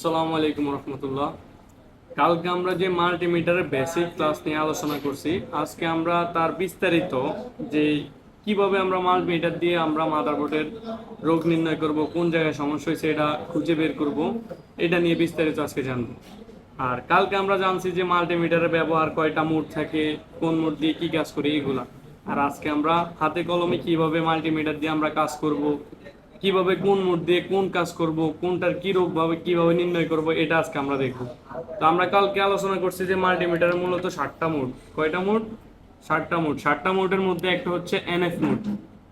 আসসালামু আলাইকুম রহমতুল্লাহ। কালকে আমরা যে মাল্টিমিটারের বেসিক ক্লাস নিয়ে আলোচনা করছি, আজকে আমরা তার বিস্তারিত যে কীভাবে আমরা মাল্টিমিটার দিয়ে আমরা মাদারবোর্ডের রোগ নির্ণয় করব, কোন জায়গায় সমস্যা হয়েছে এটা খুঁজে বের করব, এটা নিয়ে বিস্তারিত আজকে জানব। আর কালকে আমরা জানছি যে মাল্টিমিটারের ব্যবহার কয়টা মোড থাকে, কোন মোড দিয়ে কি কাজ করি, এগুলা। আর আজকে আমরা হাতে কলমে কীভাবে মাল্টিমিটার দিয়ে আমরা কাজ করব কীভাবে কোন মোড দিয়ে কোন কাজ করব, কোনটার কি রোগ ভাবে, কীভাবে নির্ণয় করব, এটা আজকে আমরা দেখব। তো আমরা কালকে আলোচনা করছি যে মাল্টিমিটারের মূলত ষাটটা মোড কয়টা মোড ষাটটা মোড ষাটটা মোডের মধ্যে একটা হচ্ছে এনএফ মোড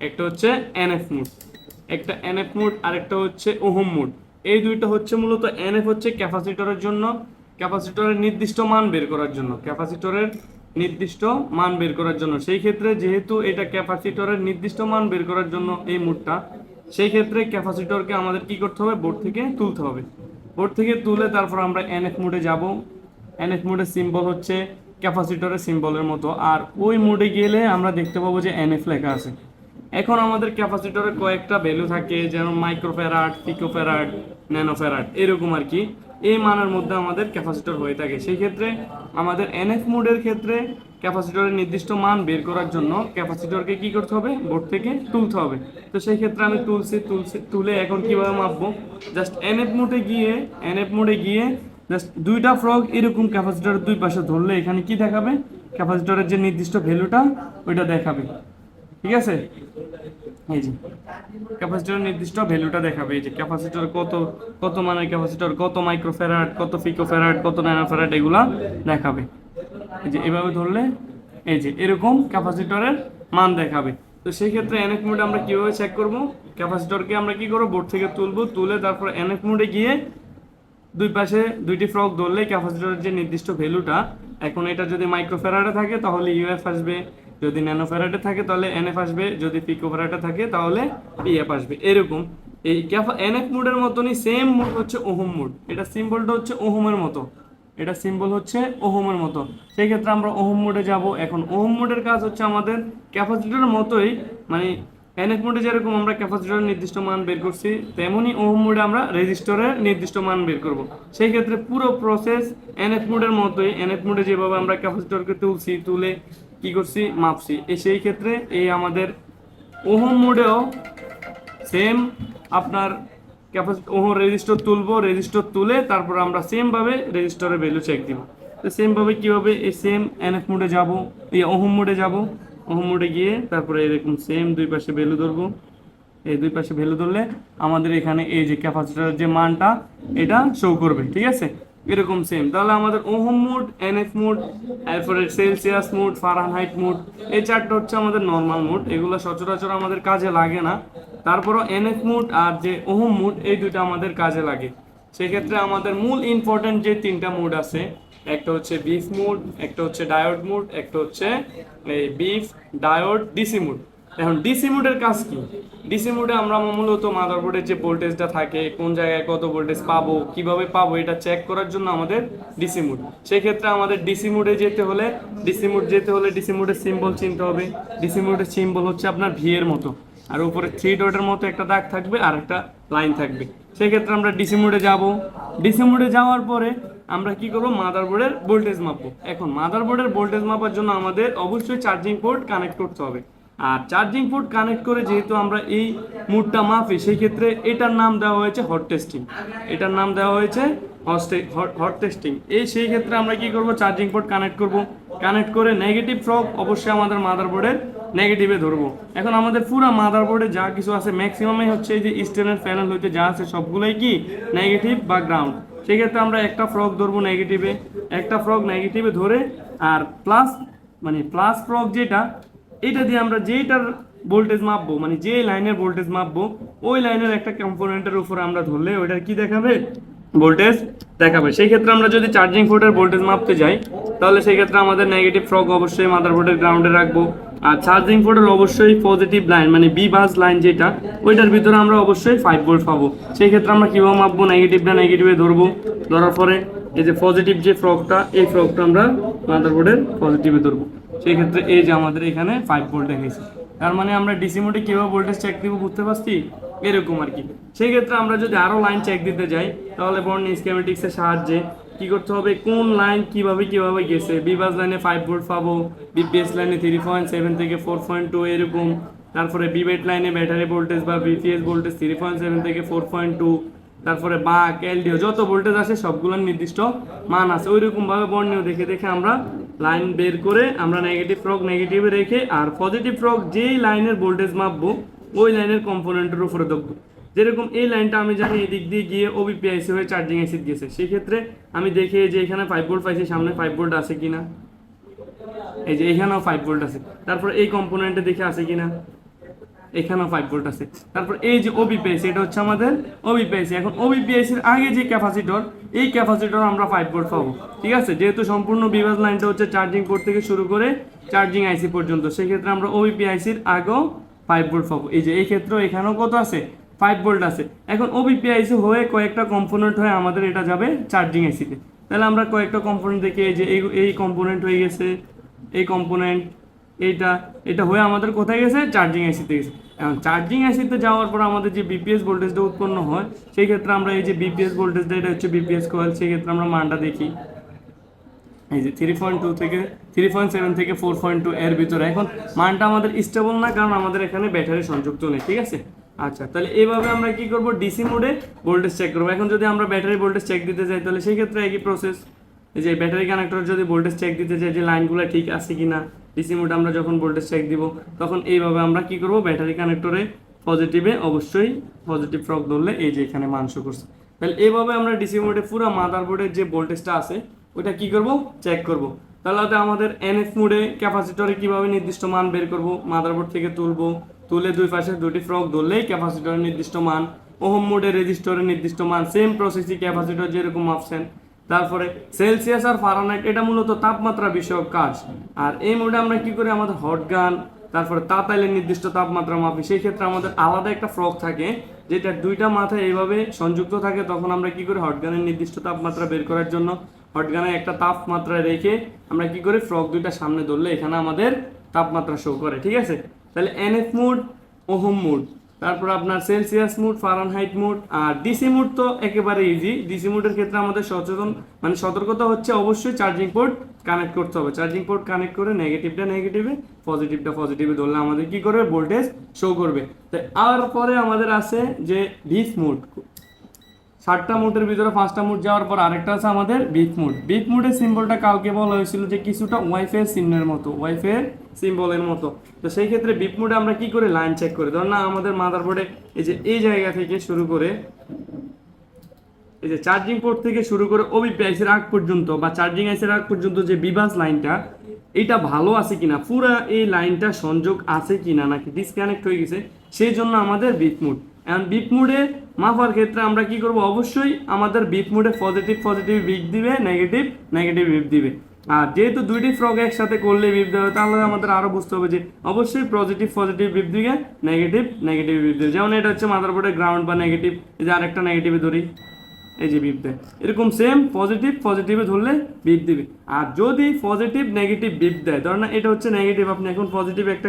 একটা হচ্ছে এনএফ মোড একটা এনএফ মোড আর একটা হচ্ছে ওহম মোড এই দুইটা হচ্ছে মূলত এনএফ হচ্ছে ক্যাপাসিটরের জন্য, ক্যাপাসিটরের নির্দিষ্ট মান বের করার জন্য, ক্যাপাসিটরের নির্দিষ্ট মান বের করার জন্য। সেই ক্ষেত্রে যেহেতু এটা ক্যাপাসিটরের নির্দিষ্ট মান বের করার জন্য এই মোডটা সেই ক্ষেত্রে ক্যাপাসিটরকে আমাদের কি করতে হবে? বোর্ড থেকে তুলতে হবে। বোর্ড থেকে তুলে তারপর আমরা এনএফ মোডে যাব। এনএফ মোডের সিম্বল হচ্ছে ক্যাপাসিটরের সিম্বলের মতো। আর ওই মোডে গেলে আমরা দেখতে পাবো যে এনএফ লেখা আছে। এখন আমাদের ক্যাপাসিটরের কয়েকটা ভ্যালু থাকে, যেমন মাইক্রোফেরাট পিকোফেরাট ন্যানোফেরাট এরকম আর কি। এই মানের মধ্যে আমাদের ক্যাপাসিটর হয়ে থাকে। সেই ক্ষেত্রে আমাদের এনএফ মোডের ক্ষেত্রে ক্যাপাসিটরের নির্দিষ্ট মান বের করার জন্য ক্যাপাসিটরকে কি করতে হবে? বোর্ড থেকে তুলতে হবে। তো সেই ক্ষেত্রে আমি তুলছি তুলছি, তুলে এখন কীভাবে মাপবো? জাস্ট এনএফ মোডে গিয়ে, এনএফ মোডে গিয়ে জাস্ট দুইটা ফ্রগ এরকম ক্যাপাসিটরের দুই পাশে ধরলে এখানে কি দেখাবে? ক্যাপাসিটরের যে নির্দিষ্ট ভ্যালুটা, ওইটা দেখাবে। ঠিক আছে? এই যে ক্যাপাসিটরের নির্দিষ্ট ভ্যালুটা দেখাবে, এই যে ক্যাপাসিটর কত কত মানের ক্যাপাসিটর কত মাইক্রো মাইক্রোফেরাট কত পিকোফেরাট কত ন্যানোফেরাট এগুলা দেখাবে। এই যে এভাবে ধরলে, এই যে এরকম ক্যাপাসিটরের মান দেখাবে। তো সেই ক্ষেত্রে এনএফ মোডে আমরা কীভাবে চেক করব? ক্যাপাসিটরকে আমরা কি করব? বোর্ড থেকে তুলবো, তুলে তারপর এনএফ মোডে গিয়ে দুই পাশে দুইটি ফ্রক ধরলে ক্যাপাসিটরের যে নির্দিষ্ট ভ্যালুটা এখন এটা যদি মাইক্রোফেরাডে থাকে, তাহলে ইউএফ আসবে। যদি ন্যানো ন্যানোফেরাডে থাকে, তাহলে এনএফ আসবে। যদি পিকোফেরাডে থাকে, তাহলে পিএফ আসবে। এরকম। এই ক্যাফা এনএফ মুডের মতনই সেম মুড হচ্ছে ওহম মুড এটা সিম্বলটা হচ্ছে ওহমের মতো। এটা সিম্বল হচ্ছে ওহমের মতো। সেই ক্ষেত্রে আমরা ওহম মোডে যাব। এখন ওহম মোডের কাজ হচ্ছে আমাদের ক্যাপাসিটরের মতোই মানে এন এনএফ মোডে যেরকম আমরা ক্যাপাসিটরের নির্দিষ্ট মান বের করছি তেমনই ওহম মোডে আমরা রেজিস্টরের নির্দিষ্ট মান বের করব। সেই ক্ষেত্রে পুরো প্রসেস এনএফ মোডের মতোই। এনএফ মোডে যেভাবে আমরা ক্যাপাসিটরকে তুলছি, তুলে কি করছি? মাপছি। সেই ক্ষেত্রে এই আমাদের ওহম মোডেও সেম আপনার ক্যাপাসিটি ওহম রেজিস্টার তুলবো রেজিস্টার তুলে তারপর আমরা সেম ভাবে রেজিস্টারের ভ্যালু চেক দিব। তো সেম ভাবে কীভাবে এই সেম এনএফ মোডে যাব? এই ওহম মোডে যাব। ওহম মোডে গিয়ে তারপরে এরকম সেম দুই পাশে ভ্যালু ধরবো। এই দুই পাশে ভ্যালু ধরলে আমাদের এখানে এই যে ক্যাপাসিটারের যে মানটা, এটা শো করবে, ঠিক আছে? এরকম সেম তাহলে আমাদের ওহম মোড, এনএফ মুড এরপরে সেলসিয়াস মোড, ফারানহাইট মুড, এই চারটা হচ্ছে আমাদের নর্মাল মুড। এগুলো সচরাচর আমাদের কাজে লাগে না। তারপরও এনএফ মুড আর যে ওহম মুড, এই দুটো আমাদের কাজে লাগে। সেক্ষেত্রে আমাদের মূল ইম্পর্টেন্ট যে তিনটা মুড আছে, একটা হচ্ছে বিফ মুড, একটা হচ্ছে ডায়োড মুড, একটা হচ্ছে এই বিফ ডায়োড ডিসি মোড। এখন ডিসি মোডের কাজ কি? ডিসি মোডে আমরা মূলত মাদারবোর্ডের যে ভোল্টেজটা থাকে, কোন জায়গায় কত ভোল্টেজ পাবো, কীভাবে পাবো, এটা চেক করার জন্য আমাদের ডিসি মোড সেই ক্ষেত্রে আমাদের ডিসি মোডে যেতে হলে ডিসি মোড যেতে হলে ডিসি মোডের সিম্বল চিনতে হবে। ডিসি মোডের সিম্বল হচ্ছে আপনার ভি এর মতো। আর উপরে থ্রি ডটের মতো একটা দাগ থাকবে, আর একটা লাইন থাকবে। সেই ক্ষেত্রে আমরা ডিসি মোডে যাব। ডিসি মোডে যাওয়ার পরে আমরা কি করব? মাদারবোর্ডের ভোল্টেজ মাপবো। এখন মাদারবোর্ডের ভোল্টেজ মাপার জন্য আমাদের অবশ্যই চার্জিং পোর্ট কানেক্ট করতে হবে। আর চার্জিং পোর্ট কানেক্ট করে যেহেতু আমরা এই মুডটা মাপি সেই ক্ষেত্রে এটার নাম দেওয়া হয়েছে হট টেস্টিং এটার নাম দেওয়া হয়েছে হট টেস্টিং এই সেই ক্ষেত্রে আমরা কি করব? চার্জিং পোর্ট কানেক্ট করব। কানেক্ট করে নেগেটিভ ফ্রক অবশ্যই আমাদের মাদারবোর্ডের নেগেটিভে ধরবো। এখন আমাদের পুরো মাদারবোর্ডে যা কিছু আছে ম্যাক্সিমামই হচ্ছে এই যে স্টেনের প্যানেল হইতে যা আছে, সবগুলোই কি? নেগেটিভ বা গ্রাউন্ড সেক্ষেত্রে আমরা একটা ফ্রক ধরবো নেগেটিভে একটা ফ্রক নেগেটিভে ধরে আর প্লাস মানে প্লাস ফ্রক যেটা এটা দিয়ে আমরা যেটার ভোল্টেজ মাপবো মানে যে লাইনের ভোল্টেজ মাপবো, ওই লাইনের একটা কম্পোনেন্টের উপর আমরা ধরলে ওইটার কি দেখাবে? ভোল্টেজ দেখাবে। সেই ক্ষেত্রে আমরা যদি চার্জিং পোর্টের ভোল্টেজ মাপতে যাই, তাহলে সেই ক্ষেত্রে আমাদের নেগেটিভ ফ্রক অবশ্যই মাদার মাদারবোর্ডের গ্রাউন্ডে রাখব। আর চার্জিং পোর্টের অবশ্যই পজিটিভ লাইন মানে বি বাস লাইন যেটা, ওইটার ভিতরে আমরা অবশ্যই ফাইভ ভোল্ট পাবো। সেই ক্ষেত্রে আমরা কীভাবে মাপবো? নেগেটিভ নেগেটিভটা নেগেটিভে ধরবো। ধরার পরে এই যে পজিটিভ যে ফ্রকটা এই ফ্রকটা আমরা মাদার মাদারবোর্ডের পজিটিভে ধরবো। সেই ক্ষেত্রে এই যে আমাদের এখানে ফাইভ ভোল্ট দেখেছি তার মানে আমরা ডিসি মোডে কীভাবে ভোল্টেজ চেক দিব বুঝতে পারছি? এরকম আর কি। সেই ক্ষেত্রে আমরা যদি আরও লাইন চেক দিতে যাই, তাহলে বর্ণ স্কেমেটিক্সের সাহায্যে কি করতে হবে? কোন লাইন কীভাবে কীভাবে গেছে? বিবাস লাইনে ফাইভ ভোল্ট পাবো বিপিএস লাইনে থ্রি পয়েন্ট সেভেন থেকে ফোর পয়েন্ট টু এরকম, তারপরে বিবেট লাইনে ব্যাটারি ভোল্টেজ বা VPS voltage three point seven থেকে ফোর পয়েন্ট টু তারপরে বাক এলডিও যত ভোল্টেজ আছে সবগুলোর নির্দিষ্ট মান আছে। ওই রকম ভাবে বর্ণীয় দেখে দেখে আমরা লাইন বের করে আমরা নেগেটিভ ফ্রক নেগেটিভে রেখে আর পজিটিভ ফ্রক যেই লাইনের ভোল্টেজ মাপবো, ওই লাইনের কম্পোনেন্টের উপরে দেখব। যেরকম এই লাইনটা আমি জানি এদিক দিয়ে গিয়ে ওবিপিআইসি হয়ে চার্জিং এসিড গেছে। সেক্ষেত্রে আমি দেখি যে এখানে ফাইভ ভোল্ট পাইছি, সামনে ফাইভ ভোল্ট আছে কিনা। এই যে এখানেও ফাইভ ভোল্ট আছে। তারপর এই কম্পোনেন্টে দেখে আছে কিনা। এখানেও ফাইভ ভোল্ট আছে। তারপর এই যে ওবিপিএসি এটা হচ্ছে আমাদের ওবিপিএসি এখন ওবিপিএসি এর আগে যে ক্যাপাসিটর, এই ক্যাপাসিটর আমরা ফাইভ ভোল্ট পাবো। ঠিক আছে? যেহেতু সম্পূর্ণ বিভাজ লাইনটা হচ্ছে চার্জিং পোর্ট থেকে শুরু করে চার্জিং আইসি পর্যন্ত, সেক্ষেত্রে আমরা ওবিপিআইসির আগেও ফাইভ ভোল্ট পাবো। এই যে, এই ক্ষেত্রেও এখানেও কত আছে? ফাইভ ভোল্ট আছে। এখন ওবিপিআইসি হয়ে কয়েকটা কম্পোনেন্ট হয়ে আমাদের এটা যাবে চার্জিং আইসিতে তাহলে আমরা কয়েকটা কম্পোনেন্ট দেখি। এই যে, এই কম্পোনেন্ট হয়ে গেছে, এই কম্পোনেন্ট এইটা এটা হয়ে আমাদের কোথায় গেছে? চার্জিং আইসিতে গেছে। এখন চার্জিং আইসিতে যাওয়ার পর আমাদের যে বিপিএস ভোল্টেজটা উৎপন্ন হয়, সেই ক্ষেত্রে আমরা এই যে বিপিএস ভোল্টেজটা এটা হচ্ছে বিপিএস কয়েল সেই ক্ষেত্রে আমরা মানটা দেখি। এই যে থ্রি পয়েন্ট টু থেকে থ্রি পয়েন্ট সেভেন থেকে ফোর পয়েন্ট টু এর ভিতরে। এখন মানটা আমাদের স্টেবল না, কারণ আমাদের এখানে ব্যাটারি সংযুক্ত নেই, ঠিক আছে? আচ্ছা তাহলে এইভাবে আমরা কি করব? ডিসি মোডে ভোল্টেজ চেক করব। এখন যদি আমরা ব্যাটারি ভোল্টেজ চেক দিতে চাই তাহলে সেই ক্ষেত্রে একই প্রসেস এই যে ব্যাটারি কানেক্টর যদি ভোল্টেজ চেক দিতে চাই যে লাইনগুলো ঠিক আছে কিনা ডিসি মোডে আমরা যখন ভোল্টেজ চেক দিব, তখন এইভাবে আমরা কি করব? ব্যাটারি কানেক্টরে পজিটিভে অবশ্যই পজিটিভ ফ্রক ধরলে এই যে এখানে শো করছে। তাহলে এইভাবে আমরা ডিসি মোডে পুরো মাদারবোর্ডের যে ভোল্টেজটা আছে ওটা কি করব? চেক করব। তাহলে হয়তো আমাদের এনএফ মোডে ক্যাপাসিটরে কীভাবে নির্দিষ্ট মান বের করব? মাদারবোর্ড থেকে তুলবো, তুলে দুই পাশে দুটি ফ্রক ধরলেই ক্যাপাসিটরের নির্দিষ্ট মান, ওহম মোডে রেজিস্টরের নির্দিষ্ট মান সেম প্রসেসই ক্যাপাসিটর যেরকম মাপছেন তারপরে সেলসিয়াস আর ফারানাইট, এটা মূলত তাপমাত্রা বিষয়ক কাজ। আর এই মোডে আমরা কি করি? আমাদের হট গান তারপরে তাতাইলের নির্দিষ্ট তাপমাত্রা মাপি। সেই ক্ষেত্রে আমাদের আলাদা একটা ফ্রক থাকে, যেটা দুইটা মাথায় এইভাবে সংযুক্ত থাকে, তখন আমরা কি করি? হটগানের নির্দিষ্ট তাপমাত্রা বের করার জন্য হটগানে একটা তাপমাত্রা রেখে আমরা কি করি? ফ্রক দুইটা সামনে ধরলে এখানে আমাদের তাপমাত্রা শো করে, ঠিক আছে? তাহলে এনএফ মুড ওহম মুড তারপর আপনার সেলসিয়াস মুড ফারানহাইট মুড আর ডিসি মুড তো একেবারে ইজি ডিসি মুডের ক্ষেত্রে আমাদের সচেতন মানে সতর্কতা হচ্ছে অবশ্যই চার্জিং পোর্ট কানেক্ট করতে হবে। চার্জিং পোর্ট কানেক্ট করে নেগেটিভটা নেগেটিভে পজিটিভটা পজিটিভে ধরলে আমাদের কি করবে? ভোল্টেজ শো করবে। আর পরে আমাদের আছে যে ভিস মুড ষাটটা মুডের ভিতরে পাঁচটা মুড যাওয়ার পর আরেকটা আছে আমাদের বিট মুড বিট মুডের সিম্বলটা কালকে বলা হয়েছিল যে কিছুটা ওয়াইফাই চিহ্নের মতো। ওয়াইফাই সিম্বলের মতো। তো সেই ক্ষেত্রে বিট মুডে আমরা কি করে লাইন চেক করি? ধর না আমাদের মাদারবোর্ডে এই যে এই জায়গা থেকে শুরু করে, এই যে চার্জিং পোর্ট থেকে শুরু করে ওবিপিআইসির আগ পর্যন্ত বা চার্জিং আইসির আগ পর্যন্ত যে বিবাস লাইনটা এটা ভালো আছে কিনা? পুরা এই লাইনটা সংযোগ আছে কিনা? নাকি ডিসকানেক্ট হয়ে গেছে? সেই জন্য আমাদের বিট মুড এখন বিপ মুডে মাপার ক্ষেত্রে আমরা কি করব? অবশ্যই আমাদের বিট মুডে পজিটিভ পজিটিভ বিট দিবে নেগেটিভ নেগেটিভ বিপ দিবে। আর যেহেতু দুইটি ফ্রগ একসাথে করলে বিপ দেবে তাহলে আমাদের আরও বুঝতে হবে যে অবশ্যই পজিটিভ পজিটিভ বিপ দিবে নেগেটিভ নেগেটিভ বিপ যেমন এটা হচ্ছে মাদারবোর্ডের গ্রাউন্ড বা নেগেটিভ এই যে আরেকটা নেগেটিভে ধরি, এই যে বিপ দেয়। এরকম সেম পজিটিভ পজিটিভে ধরলে বিপ দিবে। আর যদি পজিটিভ নেগেটিভ বিপ দেয়, ধরেন এটা হচ্ছে নেগেটিভ আপনি এখন পজিটিভ একটা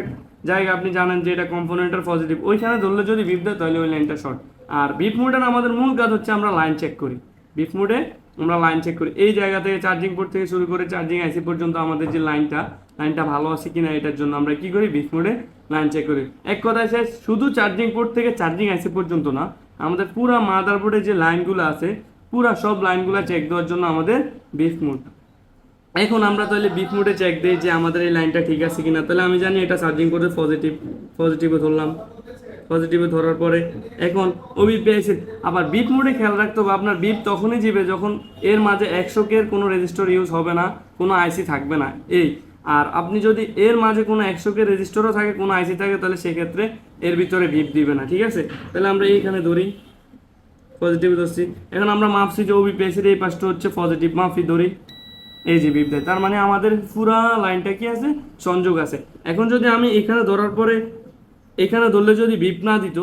জায়গা আপনি জানেন যে এটা কম্পোনেন্টের পজিটিভ ওইখানে ধরলে যদি বিপ দেয়, তাহলে ওই লাইনটা শর্ট আর বিপ মোডের আমাদের মূল কাজ হচ্ছে আমরা লাইন চেক করি। বিপ মোডে আমরা লাইন চেক করি। এই জায়গা থেকে চার্জিং পোর্ট থেকে শুরু করে চার্জিং আইসি পর্যন্ত আমাদের যে লাইনটা লাইনটা ভালো আছে কিনা এটার জন্য আমরা কি করি? বিপ মোডে লাইন চেক করি। এক কথায় শেষ, শুধু চার্জিং পোর্ট থেকে চার্জিং আইসি পর্যন্ত না, আমাদের পুরা মাদারবোর্ডে যে লাইনগুলো আছে, পুরা সব লাইনগুলো চেক দেওয়ার জন্য আমাদের বিফ মোড এখন আমরা তাহলে বিফ মোডে চেক দিই যে আমাদের এই লাইনটা ঠিক আছে কিনা। তাহলে আমি জানি এটা চার্জিং করে পজিটিভ পজিটিভে ধরলাম। পজিটিভে ধরার পরে এখন ওবিপিআইসি আবার বিপ মোডে খেয়াল রাখতে হবে, আপনার বিপ তখনই জিবে যখন এর মাঝে একশো কের কোনো রেজিস্টার ইউজ হবে না, কোনো আইসি থাকবে না। এই, আর আপনি যদি এর মাঝে কোনো একশো কে রেজিস্টারও থাকে, কোনো আইসি থাকে, তাহলে সেক্ষেত্রে এর ভিতরে বিপ দিবে না, ঠিক আছে? তাহলে আমরা এইখানে ধরি পজিটিভ ধরছি। এখন আমরা মাপছি যে ওবিপিএসির এই পাশটা হচ্ছে পজিটিভ মাপি ধরি। এই যে বিপ দেয়, তার মানে আমাদের পুরা লাইনটা কি আছে? সংযোগ আছে। এখন যদি আমি এখানে ধরার পরে এখানে ধরলে যদি বিপ না দিত,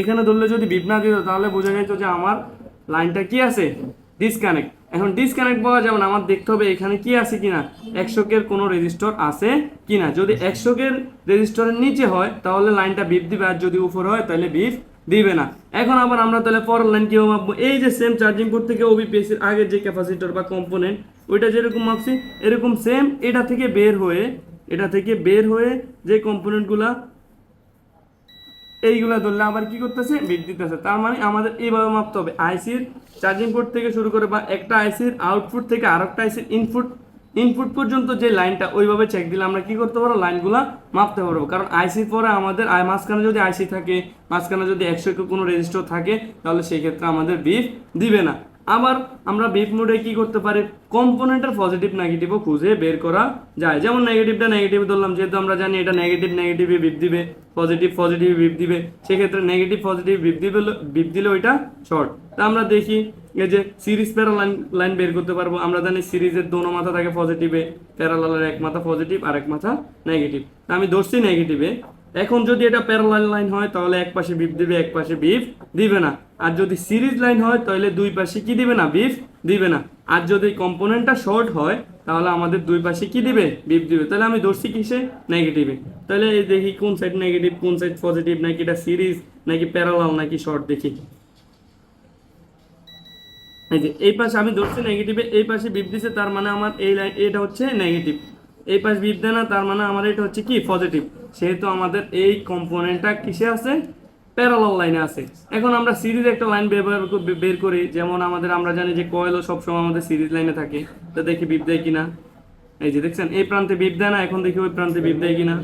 এখানে ধরলে যদি বিপ না দিত, তাহলে বোঝা যেত যে আমার লাইনটা কি আছে? ডিসকানেক্ট এখন ডিসকানেক্ট পাওয়া যাবে না, আমার দেখতে হবে এখানে কি আছে কিনা, একশোকের কোনো রেজিস্টর আছে কিনা। যদি একশোকের রেজিস্টরের নিচে হয়, তাহলে লাইনটা বিপ দিবে, আর যদি উপর হয়, তাহলে বিপ দিবে না। এখন আবার আমরা তাহলে পরের লাইন কীভাবে মাপবো? এই যে সেম চার্জিং পোর্ট থেকে ওবিপিএস এর আগের যে ক্যাপাসিটর বা কম্পোনেন্ট ওইটা যেরকম মাপছি, এরকম সেম এটা থেকে বের হয়ে এটা থেকে বের হয়ে যে কম্পোনেন্টগুলা এইগুলা ধরলে আবার কি করতেছে? বিট দিতেছে। তার মানে আমাদের এইভাবে মাপতে হবে। আইসির চার্জিং পোর্ট থেকে শুরু করে বা একটা আইসির আউটপুট থেকে আরেকটা আইসির ইনপুট ইনপুট পর্যন্ত যে লাইনটা, ওইভাবে চেক দিলে আমরা কি করতে পারব? লাইনগুলা মাপতে পারব। কারণ আইসির পরে আমাদের মাঝখানে যদি আইসি থাকে, মাঝখানে যদি একশো কোনো রেজিস্টার থাকে, তাহলে সেই ক্ষেত্রে আমাদের বিফ দিবে না। আবার আমরা বিপ মোডে কি করতে পারি? কম্পোনেন্টের পজিটিভ নেগেটিভও খুঁজে বের করা যায়। যেমন নেগেটিভটা নেগেটিভ ধরলাম, যেহেতু আমরা জানি এটা নেগেটিভ নেগেটিভে বিপ দিবে পজিটিভ পজিটিভ বিপ দিবে, সেক্ষেত্রে নেগেটিভ পজিটিভ বিপ দিবে বিপ দিলে ওইটা শর্ট তা আমরা দেখি, এই যে সিরিজ প্যারা লাইন বের করতে পারব। আমরা জানি সিরিজের দোনো মাথা থাকে পজিটিভে প্যারালালের এক মাথা পজিটিভ আর এক মাথা নেগেটিভ তা আমি ধরছি নেগেটিভে এখন যদি এটা প্যারালাল লাইন হয়, তাহলে এক পাশে বিপ দিবে, এক পাশে বিফ দিবে না। আর যদি সিরিজ লাইন হয়, তাহলে দুই পাশে কি দিবে না? বিফ দিবে না। আর যদি কম্পোনেন্টটা শর্ট হয়, তাহলে আমাদের দুই পাশে কি দিবে? বিপ দিবে। তাহলে আমি ধরছি কিসে? নেগেটিভে তাহলে দেখি কোন সাইড নেগেটিভ কোন সাইড পজিটিভ নাকি এটা সিরিজ নাকি প্যারালাল নাকি শর্ট দেখি। এই যে, এই পাশে আমি ধরছি নেগেটিভে এই পাশে বিপ দিছে, তার মানে আমার এই লাইন এটা হচ্ছে নেগেটিভ এই পাশে বিপ দেয় না, তার মানে আমার এটা হচ্ছে কি? পজিটিভ সেহেতু আমাদের এই কম্পোনেন্টটা কিসে আছে? প্যারালাল লাইনে আছে। এখন আমরা সিরিজ একটা লাইন ব্যবহার বের করি, যেমন আমাদের, আমরা জানি যে কয়েলও সবসময় আমাদের সিরিজ লাইনে থাকে। তো দেখি বিপ দেয় কিনা। এই যে দেখছেন, এই প্রান্তে বিপ দেয় না, এখন দেখি ওই প্রান্তে বিপ দেয় কিনা।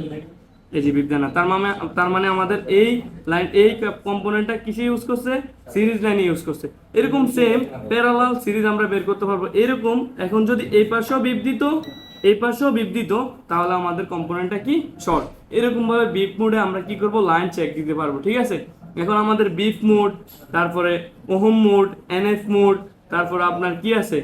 এই যে বিপ দেয় না। তার মানে তার মানে আমাদের এই লাইন এই কম্পোনেন্টটা কিসে ইউজ করছে? সিরিজ লাইনে ইউজ করছে। এরকম সেম প্যারালাল সিরিজ আমরা বের করতে পারব। এরকম, এখন যদি এই পাশেও বিপ দিত এই পাশেও দিত, তাহলে আমাদের কম্পোনেন্টটা কি? শর্ট এরকমভাবে বিপ মোডে আমরা কি করব? লাইন চেক দিতে পারব, ঠিক আছে? এখন আমাদের বিপ মোড তারপরে ওহম মোড এনএফ মোড তারপরে আপনার কি আছে?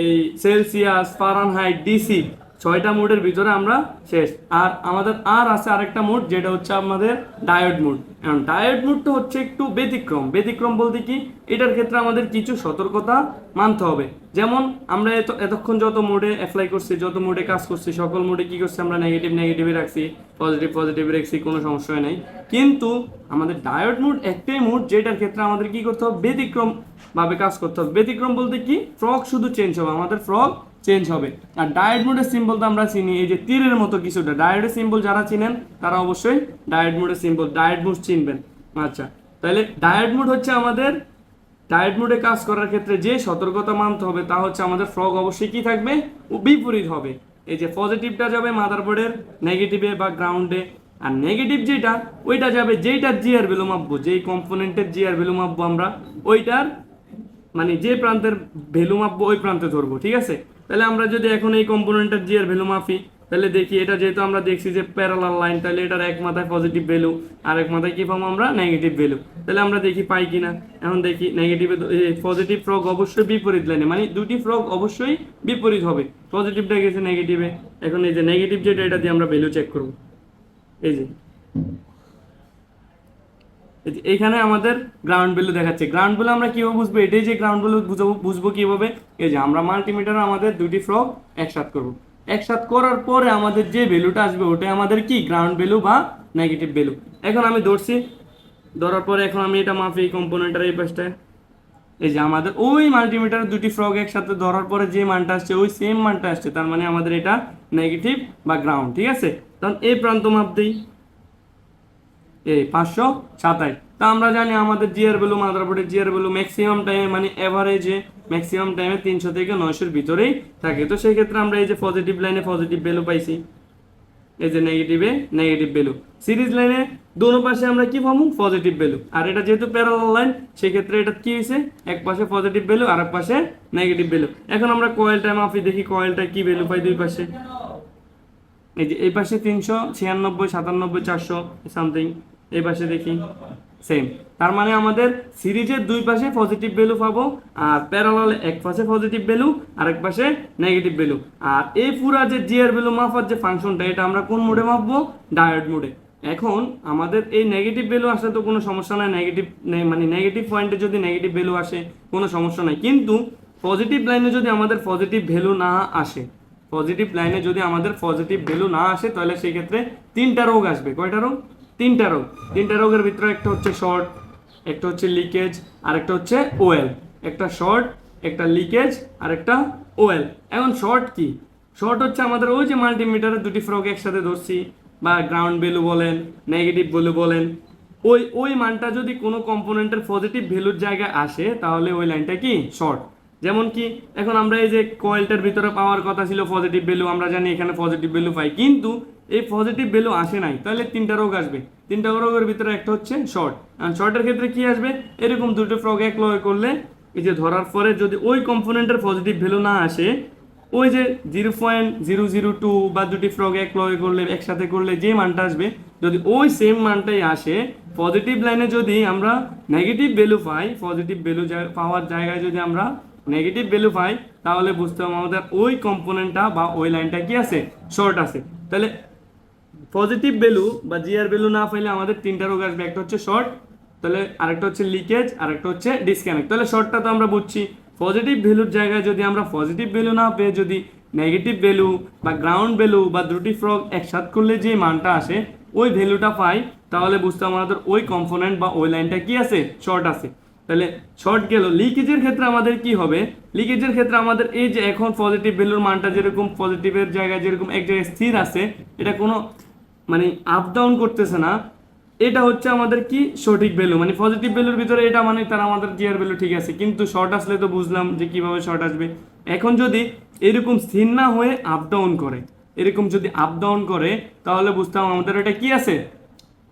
এই সেলসিয়াস ফারানহাইট ডিসি ছয়টা মোডের ভিতরে আমরা শেষ। আর আমাদের আর আছে আরেকটা মোড, যেটা হচ্ছে আমাদের ডায়োড মোড। এখন ডায়োড মোডটা হচ্ছে একটু ব্যতিক্রম। ব্যতিক্রম বলতে কি? এটার ক্ষেত্রে আমাদের কিছু সতর্কতা মানতে হবে। যেমন আমরা এত এতক্ষণ যত মোডে অ্যাপ্লাই করছি, যত মোডে কাজ করছি, সকল মোডে কি করছি আমরা নেগেটিভ নেগেটিভে রাখছি পজিটিভ পজিটিভ রাখছি, কোনো সমস্যা নেই। কিন্তু আমাদের ডায়োড মোড একটাই মোড, যেটার ক্ষেত্রে আমাদের কি করতে হবে? ব্যতিক্রম ভাবে কাজ করতে হবে। ব্যতিক্রম বলতে কি? ফ্রক শুধু চেঞ্জ হবে। আমাদের ফ্রক চেঞ্জ হবে। আর ডায়েট মোডের সিম্বল তো আমরা চিনি, এই যে তীরের মতো কিছুটা। ডায়েটের সিম্বল যারা চিনেন, তারা অবশ্যই ডায়েট মোডের সিম্বল ডায়েট মোড চিনবেন। আচ্ছা তাহলে ডায়েট মোড হচ্ছে আমাদের ডায়েট মোডে কাজ করার ক্ষেত্রে যে সতর্কতা মানতে হবে, তা হচ্ছে আমাদের ফ্রগ অবশ্যই কি থাকবে? ও বিপরীত হবে। এই যে পজিটিভটা যাবে মাদারবোর্ডের নেগেটিভে বা গ্রাউন্ডে আর নেগেটিভ যেটা, ওইটা যাবে যেইটার জিআর ভ্যালু মাপবো, যেই কম্পোনেন্টের জিআর ভ্যালু মাপবো আমরা, ওইটার মানে যে প্রান্তের ভ্যালু মাপবো, ওই প্রান্তে ধরবো, ঠিক আছে? তাহলে আমরা যদি এখন এই কম্পোনেন্টের জি এর ভ্যালু মাপি, তাহলে দেখি এটা যেহেতু আমরা দেখছি যে প্যারালাল লাইন তাহলে এটার এক মাথায় পজিটিভ ভ্যালু আর এক মাথায় কি পাবো আমরা? নেগেটিভ ভ্যালু তাহলে আমরা দেখি পাই কিনা। এখন দেখি নেগেটিভে পজিটিভ ফ্রগ অবশ্যই বিপরীত লাইনে মানে দুটি ফ্রগ অবশ্যই বিপরীত হবে। পজিটিভটা গেছে নেগেটিভে এখন এই যে নেগেটিভ যেটা, এটা দিয়ে আমরা ভ্যালু চেক করব। এই যে। এইখানে আমাদের গ্রাউন্ড ভ্যালু দেখাচ্ছে। গ্রাউন্ড ভ্যালু আমরা কীভাবে বুঝব? এটাই যে গ্রাউন্ড ভ্যালু বুঝব বুঝব কীভাবে? এই যে আমরা মাল্টিমিটার আমাদের দুটি ফ্রগ একসাথ করব। একসাথ করার পরে আমাদের যে ভ্যালুটা আসবে, ওটাই আমাদের কি? গ্রাউন্ড ভ্যালু বা নেগেটিভ ভ্যালু এখন আমি ধরছি। ধরার পরে এখন আমি এটা মাপি কম্পোনেন্টের এই পাশটায়। এই যে আমাদের ওই মাল্টিমিটার দুটি ফ্রগ একসাথে ধরার পরে যে মানটা আসছে, ওই সেম মানটা আসছে। তার মানে আমাদের এটা নেগেটিভ বা গ্রাউন্ড ঠিক আছে? তখন এই প্রান্ত মাপ দিই। এই পাঁচশো সাতাশ। তা আমরা জানি আমাদের জিআর ভ্যালু মাদারবোর্ডের জিআর ভ্যালু ম্যাক্সিমাম টাইমে মানে এভারেজে ম্যাক্সিমাম টাইমে তিনশো থেকে নয়শোর ভিতরেই থাকে। তো সেই ক্ষেত্রে আমরা এই যে পজিটিভ লাইনে পজিটিভ ভ্যালু পাইছি। এই যে নেগেটিভে নেগেটিভ ভ্যালু সিরিজ লাইনে দোনো পাশে আমরা কি পাবো? পজিটিভ ভ্যালু আর এটা যেহেতু প্যারালাল লাইন সেক্ষেত্রে এটা কি হয়েছে এক পাশে পজিটিভ ভ্যালু আর এক পাশে নেগেটিভ ভ্যালু এখন আমরা কয়েলটা মাপি, দেখি কয়েলটা কি ভ্যালু পাই দুই পাশে। এই যে এই পাশে তিনশো ছিয়ানব্বই, সাতানব্বই, চারশো সামথিং এই পাশে দেখি। সেম তার মানে আমাদের সিরিজের দুই পাশে পজিটিভ ভ্যালু পাবো, আর প্যারালাল এক পাশে পজিটিভ ভ্যালু আর এক পাশে নেগেটিভ ভ্যালু আর এই পুরা যে জিআর ভ্যালু মাপার যে ফাংশনটা এটা আমরা কোন মোডে মাপবো? ডায়োড মোডে এখন আমাদের এই নেগেটিভ ভ্যালু আসলে তো কোনো সমস্যা নাই নেগেটিভ মানে নেগেটিভ পয়েন্টে যদি নেগেটিভ ভ্যালু আসে, কোনো সমস্যা নাই। কিন্তু পজিটিভ লাইনে যদি আমাদের পজিটিভ ভ্যালু না আসে পজিটিভ লাইনে যদি আমাদের পজিটিভ ভ্যালু না আসে, তাহলে সেই ক্ষেত্রে তিনটা রোগ আসবে। কয়টা রোগ? তিনটা রোগ। তিনটা রোগের ভিতরে একটা হচ্ছে শর্ট একটা হচ্ছে লিকেজ আর একটা হচ্ছে ওয়েল একটা শর্ট একটা লিকেজ আর একটা ওয়েল এখন শর্ট কি? শর্ট হচ্ছে আমাদের ওই যে মাল্টিমিটারের দুটি ফ্রগ একসাথে ধরছি, বা গ্রাউন্ড ভ্যালু বলেন নেগেটিভ ভ্যালু বলেন। ওই ওই মানটা যদি কোনো কম্পোনেন্টের পজিটিভ ভ্যালুর জায়গায় আসে, তাহলে ওই লাইনটা কি? শর্ট যেমন কি, এখন আমরা এই যে কয়েলটার ভিতরে পাওয়ার কথা ছিল পজিটিভ ভ্যালু আমরা জানি এখানে পজিটিভ ভ্যালু পাই। কিন্তু এই পজিটিভ ভ্যালু আসে নাই, তাহলে তিনটা রোগ আসবে। তিনটা রোগের ভিতরে একটা হচ্ছে শর্ট শর্টের ক্ষেত্রে কি আসবে? এরকম দুটো ফ্রগ এক লয় করলে এই যে ধরার পরে যদি ওই কম্পোনেন্টের পজিটিভ ভ্যালু না আসে, ওই যে zero point zero zero two বা দুটি ফ্রগ এক লয় করলে, একসাথে করলে যে মানটা আসবে, যদি ওই সেম মানটাই আসে পজিটিভ লাইনে যদি আমরা নেগেটিভ ভ্যালু পাই পজিটিভ ভ্যালু পাওয়ার জায়গায় যদি আমরা নেগেটিভ ভ্যালু পাই, তাহলে বুঝতে হবে আমাদের ওই কম্পোনেন্টটা বা ওই লাইনটা কি আছে? শর্ট আছে। তাহলে পজিটিভ ভ্যালু বা জিআর ভ্যালু না পাইলে আমাদের তিনটা রোগ আসবে। একটা হচ্ছে শর্ট তাহলে আরেকটা হচ্ছে লিকেজ আরেকটা হচ্ছে ডিসকানেক্ট তাহলে শর্টটা তো আমরা বুঝছি। পজিটিভ ভ্যালুর জায়গায় যদি আমরা পজিটিভ ভ্যালু না পেয়ে যদি নেগেটিভ ভ্যালু বা গ্রাউন্ড ভ্যালু বা দুটি ফ্রগ একসাথ করলে যে মানটা আসে, ওই ভ্যালুটা পাই, তাহলে বুঝতে আমাদের ওই কম্পোনেন্ট বা ওই লাইনটা কি আছে? শর্ট আছে। তাহলে শর্ট গেল। লিকেজের ক্ষেত্রে আমাদের কি হবে? লিকেজের ক্ষেত্রে আমাদের এই যে এখন পজিটিভ ভ্যালুর মানটা যেরকম পজিটিভের জায়গায় যেরকম এক জায়গায় স্থির আছে, এটা কোনো মানে আপ ডাউন করতেছে না, এটা হচ্ছে আমাদের কি সঠিক ভ্যালু মানে পজিটিভ ভ্যালুর ভিতরে এটা মানে তার আমাদের জিআর ভ্যালু ঠিক আছে, কিন্তু শর্ট আসলে তো বুঝলাম যে কীভাবে শর্ট আসবে। এখন যদি এরকম স্থির না হয়ে আপ ডাউন করে, এরকম যদি আপ ডাউন করে, তাহলে বুঝতাম আমাদের এটা কি আছে?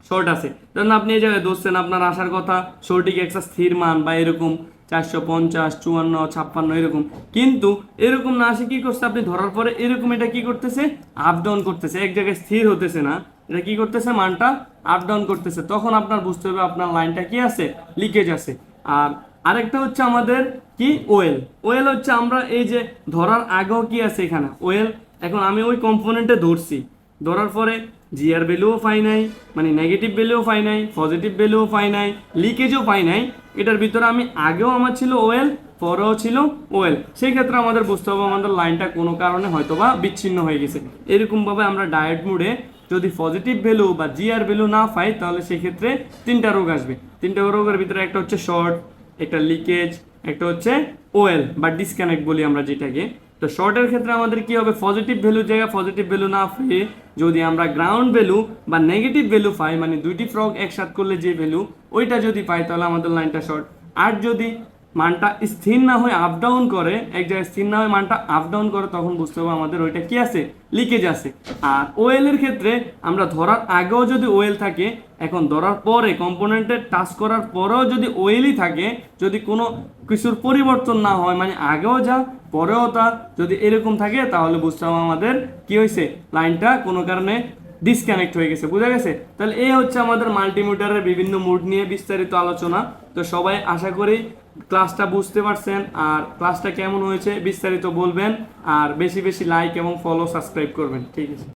শর্ট আছে। ধরুন আপনি এই জায়গায় ধরছেন, আপনার আসার কথা সঠিক একটা স্থির মান বা এরকম চারশো পঞ্চাশ, চুয়ান্ন, ছাপ্পান্ন, এরকম। কিন্তু এরকম না আসে কি করছে? আপনি ধরার পরে এরকম এটা কি করতেছে? আপ ডাউন করতেছে। এক জায়গায় স্থির হতেছে না। এটা কি করতেছে? মানটা আপ ডাউন করতেছে। তখন আপনার বুঝতে হবে আপনার লাইনটা কি আছে? লিকেজ আছে। আর আরেকটা হচ্ছে আমাদের কি? ওয়েল ওয়েল হচ্ছে আমরা এই যে ধরার আগেও কি আছে এখানে? ওয়েল এখন আমি ওই কম্পোনেন্টে ধরছি। ধরার পরে জিআর ভ্যালুও পাই নাই মানে নেগেটিভ ভ্যালুও পাই নাই পজিটিভ ভ্যালুও পাই নাই লিকেজও পাই নাই। এটার ভিতরে আমি আগেও আমার ছিল ওয়েল পরেও ছিল ওয়েল সেই ক্ষেত্রে আমাদের বুঝতে হবে আমাদের লাইনটা কোনো কারণে হয়তো বা বিচ্ছিন্ন হয়ে গেছে। এরকমভাবে আমরা ডায়েট মুডে যদি পজিটিভ ভ্যালু বা জিআর ভ্যালু না পাই, তাহলে সেক্ষেত্রে তিনটা রোগ আসবে। তিনটা রোগের ভিতরে একটা হচ্ছে শর্ট একটা লিকেজ একটা হচ্ছে ওয়েল বা ডিসকানেক্ট বলি আমরা যেটাকে। তো শর্টের ক্ষেত্রে আমাদের কি হবে? পজিটিভ ভ্যালু জায়গায় পজিটিভ ভ্যালু না পেয়ে যদি আমরা গ্রাউন্ড ভ্যালু বা নেগেটিভ ভ্যালু পাই মানে দুইটি ফ্রগ একসাথ করলে যে ভ্যালু ওইটা যদি পাই তাহলে আমাদের লাইনটা শর্ট আর যদি মানটা স্থির না হয়ে আপ ডাউন করে, এক জায়গায় স্থির না হয়ে মানটা আপ ডাউন করে, তখন বুঝতে হবে আমাদের ওইটা কি আছে? লিকেজ আছে। আর ওয়েলের ক্ষেত্রে আমরা ধরার আগেও যদি ওয়েল থাকে, এখন ধরার পরে কম্পোনেন্টের টাচ করার পরেও যদি ওয়েলই থাকে, যদি কোনো কিছুর পরিবর্তন না হয় মানে আগেও যা, পরেও তা, যদি এরকম থাকে, তাহলে বুঝতে হবে আমাদের কি হয়েছে লাইনটা কোনো কারণে ডিসকানেক্ট হয়ে গেছে, বুঝা গেছে? তাহলে এই হচ্ছে আমাদের মাল্টিমিটারের বিভিন্ন মুড নিয়ে বিস্তারিত আলোচনা। তো সবাই আশা করি ক্লাসটা বুঝতে পারছেন আর ক্লাসটা কেমন হয়েছে বিস্তারিত বলবেন। আর বেশি বেশি লাইক এবং ফলো সাবস্ক্রাইব করবেন। ঠিক আছে।